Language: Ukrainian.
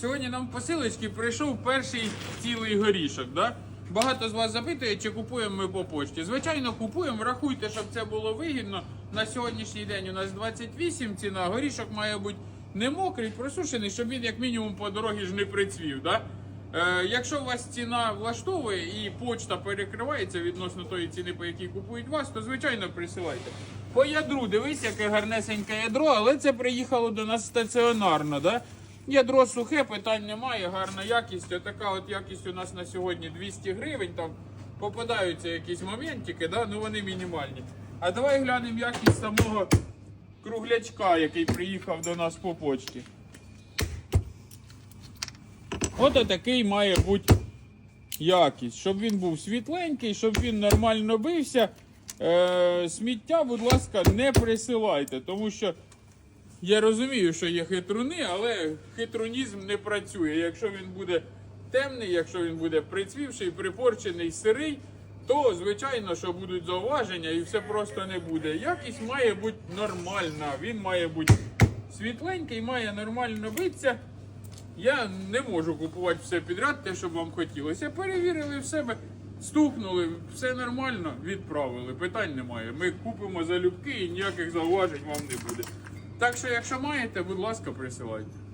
Сьогодні нам в посилочці прийшов перший цілий горішок. Да? Багато з вас запитує, чи купуємо ми по почті. Звичайно, купуємо. Рахуйте, щоб це було вигідно. На сьогоднішній день у нас 28 ціна. Горішок має бути не мокрий, просушений, щоб він як мінімум по дорозі ж не прицвів. Да? Е, якщо у вас ціна влаштовує і почта перекривається відносно тої ціни, по якій купують вас, то звичайно присилайте. По ядру, дивись, яке гарнесеньке ядро, але це приїхало до нас стаціонарно. Да? Ядро сухе, питань немає, гарна якість. Отака от якість у нас на сьогодні 200 гривень. Там попадаються якісь моментики, да? ну вони мінімальні. А давай глянемо якість самого круглячка, який приїхав до нас по почті. От такий має бути якість, щоб він був світленький, щоб він нормально бився. Е, сміття, будь ласка, не присилайте, тому що я розумію, що є хитруни, але хитрунізм не працює. Якщо він буде темний, якщо він буде прицвівший, припорчений, сирий, то звичайно, що будуть зауваження і все просто не буде. Якість має бути нормальна, він має бути світленький, має нормально битися. Я не можу купувати все підряд, те, що вам хотілося. Перевірили в себе, стукнули, все нормально, відправили. Питань немає. Ми купимо залюбки і ніяких зауважень вам не буде. Так що, якщо маєте, будь ласка, присилайте.